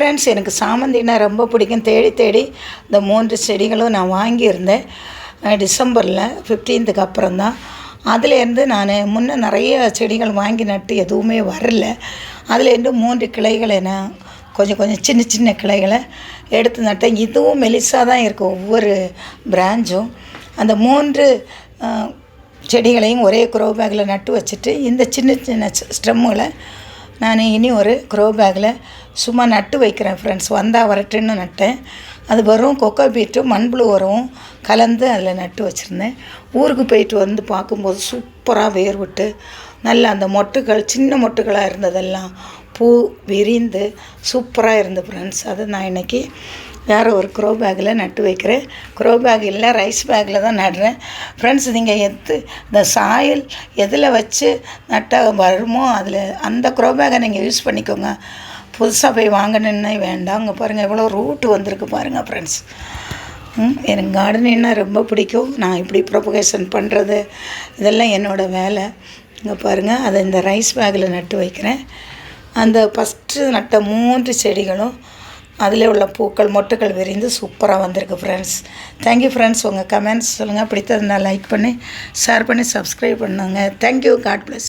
Friends எனக்கு சாமந்தினா ரொம்ப பிடிக்கும். தேடி தேடி இந்த மூன்று செடிகளும் நான் வாங்கியிருந்தேன். டிசம்பரில் ஃபிஃப்டீன்த்துக்கு அப்புறம் தான் அதுலேருந்து நான் முன்னே நிறைய செடிகள் வாங்கி நட்டு எதுவுமே வரல. அதுலேருந்து மூன்று கிளைகளை நான் கொஞ்சம் கொஞ்சம் சின்ன சின்ன கிளைகளை எடுத்து நட்டேன். இதுவும் மெலிசாக தான் இருக்குது ஒவ்வொரு பிரான்ச்சும். அந்த மூன்று செடிகளையும் ஒரே குரோ பேக்கில் நட்டு வச்சுட்டு இந்த சின்ன சின்ன ஸ்ட்ரெம்முகளை நான் இனி ஒரு க்ரோ பேக்கில் சும்மா நட்டு வைக்கிறேன் ஃப்ரெண்ட்ஸ் வந்தால் வரட்டுன்னு நட்டேன். அது வரும் கொக்கோ பீட்டும் மண்புழு உரமும் கலந்து அதில் நட்டு வச்சுருந்தேன். ஊருக்கு போயிட்டு வந்து பார்க்கும்போது சூப்பராக வேர் விட்டு நல்ல அந்த மொட்டுகள் சின்ன மொட்டுகளாக இருந்ததெல்லாம். பூ விரிந்து சூப்பராக இருந்து ஃப்ரெண்ட்ஸ் அதை நான் இன்றைக்கி வேறு ஒரு க்ரோ பேக்கில் நட்டு வைக்கிறேன். க்ரோ பேக் இல்லை ரைஸ் பேக்கில் தான் நடுறேன். ஃப்ரெண்ட்ஸ் நீங்கள் எது இந்த சாயில் எதில் வச்சு நட்டால் வருமோ அதில் அந்த க்ரோ பேக்கை நீங்கள் யூஸ் பண்ணிக்கோங்க. புதுசாக போய் வாங்கணுன்னே வேண்டாம். அங்கே பாருங்கள் எவ்வளோ ரூட்டு வந்திருக்கு பாருங்கள் ஃப்ரெண்ட்ஸ் ம், எனக்கு கார்டனிங்னா ரொம்ப பிடிக்கும். நான் இப்படி ப்ரொபகேஷன் பண்ணுறது இதெல்லாம் என்னோடய வேலை. இங்கே பாருங்கள் அதை இந்த ரைஸ் பேக்கில் நட்டு வைக்கிறேன். அந்த ஃபஸ்ட்டு நட்ட மூன்று செடிகளும் அதில் உள்ள பூக்கள் மொட்டுக்கள் விரிந்து சூப்பராக வந்திருக்கு ஃப்ரெண்ட்ஸ் தேங்க்யூ ஃப்ரெண்ட்ஸ் உங்கள் கமெண்ட்ஸ் சொல்லுங்கள் பிடித்ததுனால் லைக் பண்ணி ஷேர் பண்ணி சப்ஸ்கிரைப் பண்ணுங்கள் தேங்க்யூ காட் ப்ளஸ்